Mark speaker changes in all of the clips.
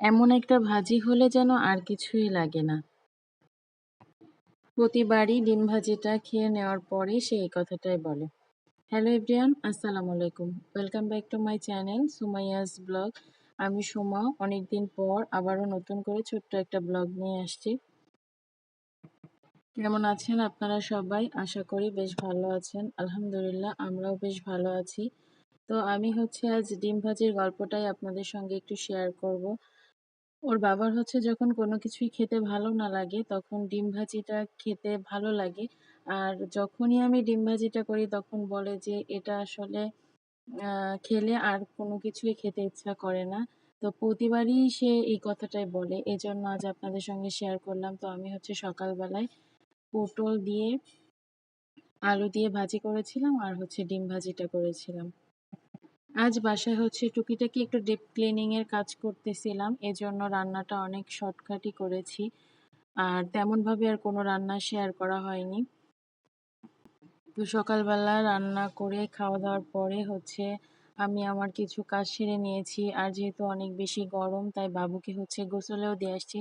Speaker 1: এমন একটা ভাজি হলে যেন আর কিছুই লাগে না। প্রতিবারই ডিম ভাজিটা খেয়ে নেওয়ার পরে সে এই কথাটাই বলে। হ্যালো এভরিয়ান আসসালামু আলাইকুম। Welcome back to my channel Sumaiya's blog. আমি সুমা, অনেকদিন পর আবারও নতুন করে ছোট্ট একটা ব্লগ নিয়ে আসছি। কেমন আছেন আপনারা সবাই? আশা করি বেশ ভালো আছেন। আলহামদুলিল্লাহ, আমরাও বেশ ভালো আছি। তো আমি হচ্ছে আজ ডিম ভাজির গল্পটাই আপনাদের সঙ্গে একটু শেয়ার করব। ওর বাবার হচ্ছে যখন কোনো কিছুই খেতে ভালো না লাগে, তখন ডিম ভাজিটা খেতে ভালো লাগে। আর যখনই আমি ডিম ভাজিটা করি, তখন বলে যে, এটা আসলে খেলে আর কোনো কিছুই খেতে ইচ্ছা করে না। তো প্রতিবারই সে এই কথাটাই বলে। এজন্য আজ আপনাদের সঙ্গে শেয়ার করলাম। তো আমি হচ্ছে সকালবেলায় পটল দিয়ে আলু দিয়ে ভাজি করেছিলাম আর হচ্ছে ডিম ভাজিটা করেছিলাম। আজ বাসায় হচ্ছে টুকিটাকি একটু ডিপ ক্লিনিংয়ের কাজ করতেছিলাম, এজন্য রান্নাটা অনেক শর্টকাটই করেছি। আর তেমনভাবে আর কোনো রান্না শেয়ার করা হয়নি। তো সকালবেলা রান্না করে খাওয়া দাওয়ার পরে হচ্ছে আমি আমার কিছু কাজ সেরে নিয়েছি। আর যেহেতু অনেক বেশি গরম, তাই বাবুকে হচ্ছে গোসলেও দিয়ে আসছি।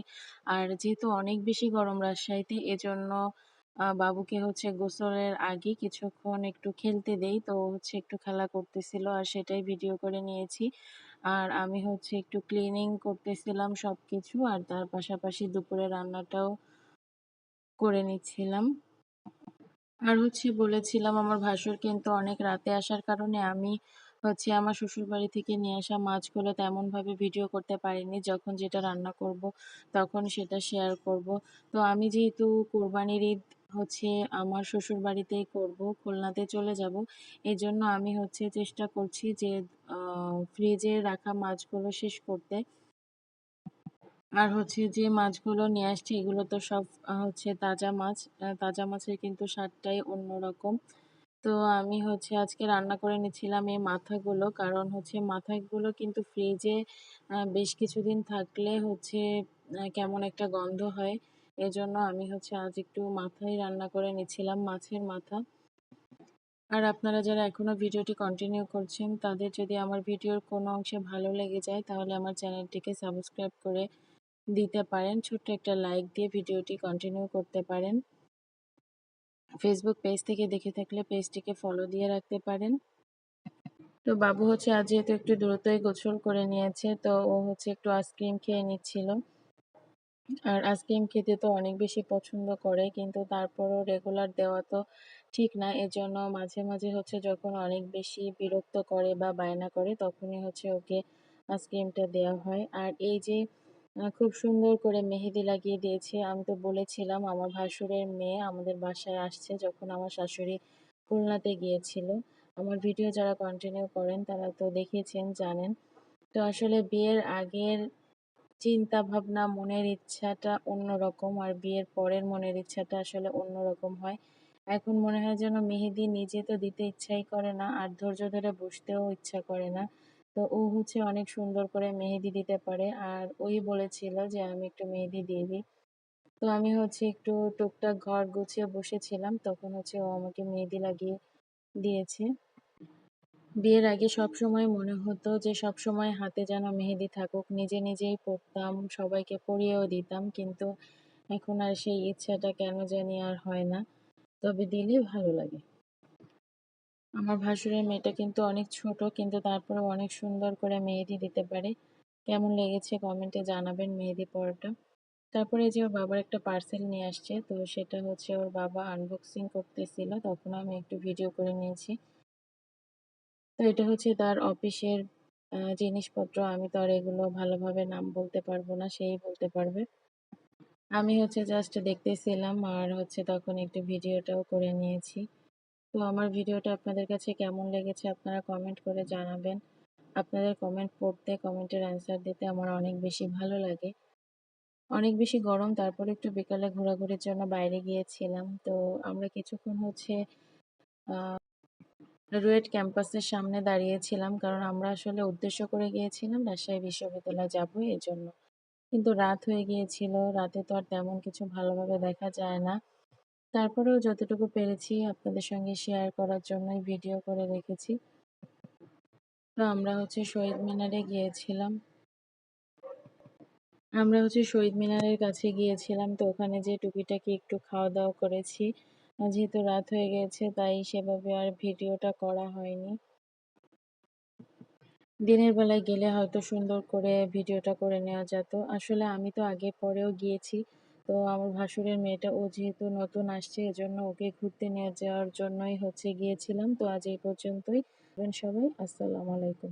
Speaker 1: আর যেহেতু অনেক বেশি গরম রাজশাহীতে, এজন্য বাবুকে হচ্ছে গোসলের আগে কিছুক্ষণ একটু খেলতে দেই। তো হচ্ছে একটু খেলা করতেছিল আর সেটাই ভিডিও করে নিয়েছি। আর আমি হচ্ছে একটু ক্লিনিং করতেছিলাম সব কিছু আর তার পাশাপাশি দুপুরে রান্নাটাও করে নিচ্ছিলাম। আর হচ্ছে বলেছিলাম আমার ভাসুর কিন্তু অনেক রাতে আসার কারণে আমি হচ্ছে আমার শ্বশুরবাড়ি থেকে নিয়ে আসা মাছগুলো তেমনভাবে ভিডিও করতে পারিনি। যখন যেটা রান্না করব তখন সেটা শেয়ার করব। তো আমি যেহেতু কোরবানির ঈদ হচ্ছে আমার শ্বশুর বাড়িতেই করব, খুলনাতে চলে যাব। এই জন্য আমি হচ্ছে চেষ্টা করছি যে ফ্রিজে রাখা মাছগুলো শেষ করতে। আর হচ্ছে যে মাছগুলো নিয়ে আসছি, এগুলো তো সব হচ্ছে তাজা মাছ। তাজা মাছের কিন্তু স্বাদটাই অন্যরকম। তো আমি হচ্ছে আজকে রান্না করে নিচ্ছিলাম এই মাথাগুলো, কারণ হচ্ছে মাথাগুলো কিন্তু ফ্রিজে বেশ কিছুদিন থাকলে হচ্ছে কেমন একটা গন্ধ হয়। এজন্য আমি হচ্ছে আজ একটু মাথায় রান্না করে নিচ্ছিলাম মাছের মাথা। আর আপনারা যারা এখনও ভিডিওটি কন্টিনিউ করছেন, তাদের যদি আমার ভিডিওর কোনো অংশে ভালো লেগে যায়, তাহলে আমার চ্যানেলটিকে সাবস্ক্রাইব করে দিতে পারেন, ছোট্ট একটা লাইক দিয়ে ভিডিওটি কন্টিনিউ করতে পারেন। ফেসবুক পেজ থেকে দেখে থাকলে পেজটিকে ফলো দিয়ে রাখতে পারেন। তো বাবু হচ্ছে আজ যেহেতু একটু দ্রুতই গোসল করে নিয়েছে, তো ও হচ্ছে একটু আইসক্রিম খেয়ে নিচ্ছিল। আর আইসক্রিম খেতে তো অনেক বেশি পছন্দ করে, কিন্তু তারপরও রেগুলার দেওয়া তো ঠিক না। এজন্য মাঝে মাঝে হচ্ছে যখন অনেক বেশি বিরক্ত করে বা বায়না করে, তখনই হচ্ছে ওকে আইসক্রিমটা দেওয়া হয়। আর এই যে খুব সুন্দর করে মেহেদি লাগিয়ে দিয়েছে, আমি তো বলেছিলাম আমার ভাসুরের মেয়ে আমাদের বাসায় আসছে যখন আমার শাশুড়ি খুলনাতে গিয়েছিল। আমার ভিডিও যারা কন্টিনিউ করেন তারা তো দেখেছেন জানেন। তো আসলে বিয়ের আগের চিন্তা ভাবনা মনের ইচ্ছাটা অন্যরকম আর বিয়ের পরের মনের ইচ্ছাটা আসলে অন্যরকম হয়। এখন মনে হয় যেন মেহেদি নিজে তো দিতে ইচ্ছাই করে না আর ধৈর্য ধরে বসতেও ইচ্ছা করে না। তো ও হচ্ছে অনেক সুন্দর করে মেহেদি দিতে পারে আর ওই বলেছিল যে, আমি একটু মেহেদি দিয়ে দিই। তো আমি হচ্ছে একটু টুকটাক ঘর গুছিয়ে বসেছিলাম, তখন হচ্ছে ও আমাকে মেহেদি লাগিয়ে দিয়েছে। বিয়ের আগে সব সময় মনে হতো যে সব সময় হাতে যেন মেহেদি থাকুক, নিজে নিজেই পরতাম, সবাইকে পরিয়েও দিতাম, কিন্তু এখন আর সেই ইচ্ছাটা কেন জানি আর হয় না। তবে দিলে ভালো লাগে। আমার ভাসুরের মেয়েটা কিন্তু অনেক ছোট, কিন্তু তারপরে অনেক সুন্দর করে মেহেদি দিতে পারে। কেমন লেগেছে কমেন্টে জানাবেন মেহেদি পরাটা। তারপরে যে ওর বাবার একটা পার্সেল নিয়ে আসছে, তো সেটা হচ্ছে ওর বাবা আনবক্সিং করতেছিল, তখন আমি একটু ভিডিও করে নিয়েছি। তো এটা হচ্ছে তার অফিসের জিনিসপত্র। আমি তো আর এগুলো ভালোভাবে নাম বলতে পারব না, সেই বলতে পারবে। আমি হচ্ছে জাস্ট দেখতেছিলাম আর হচ্ছে তখন একটু ভিডিওটাও করে নিয়েছি। তো আমার ভিডিওটা আপনাদের কাছে কেমন লেগেছে আপনারা কমেন্ট করে জানাবেন। আপনাদের কমেন্ট পড়তে কমেন্টের অ্যান্সার দিতে আমার অনেক বেশি ভালো লাগে। অনেক বেশি গরম, তারপরে একটু বিকালে ঘোরাঘুরির জন্য বাইরে গিয়েছিলাম। তো আমরা কিছুক্ষণ হচ্ছে রুয়েট ক্যাম্পাসের সামনে দাঁড়িয়েছিলাম, কারণ আমরা আসলে উদ্দেশ্য করে গিয়েছিলাম রাজশাহী বিশ্ববিদ্যালয়ে যাব এই জন্য কিন্তু রাত হয়ে গিয়েছিল, রাতে তো আর তেমন কিছু ভালোভাবে দেখা যায় না। তারপরেও যতটুকু পেরেছি আপনাদের সঙ্গে শেয়ার করার জন্যই ভিডিও করে রেখেছি। তো আমরা হচ্ছে শহীদ মিনারে গিয়েছিলাম। আমরা হচ্ছে শহীদ মিনারের কাছে গিয়েছিলাম, তো ওখানে যে টুকিটাকি একটু খাওয়া দাওয়া করেছি। যেহেতু রাত হয়ে গেছে, তাই সেভাবে আর ভিডিওটা করা হয়নি। দিনের বেলায় গেলে হয়তো সুন্দর করে ভিডিওটা করে নেওয়া যেত। আসলে আমি তো আগে পরেও গিয়েছি, তো আমার ভাসুরের মেয়েটা, ও যেহেতু নতুন আসছে, এজন্য ওকে ঘুরতে নিয়ে যাওয়ার জন্যই হচ্ছে গিয়েছিলাম। তো আজ এই পর্যন্তই। সবাই। আসসালামু আলাইকুম।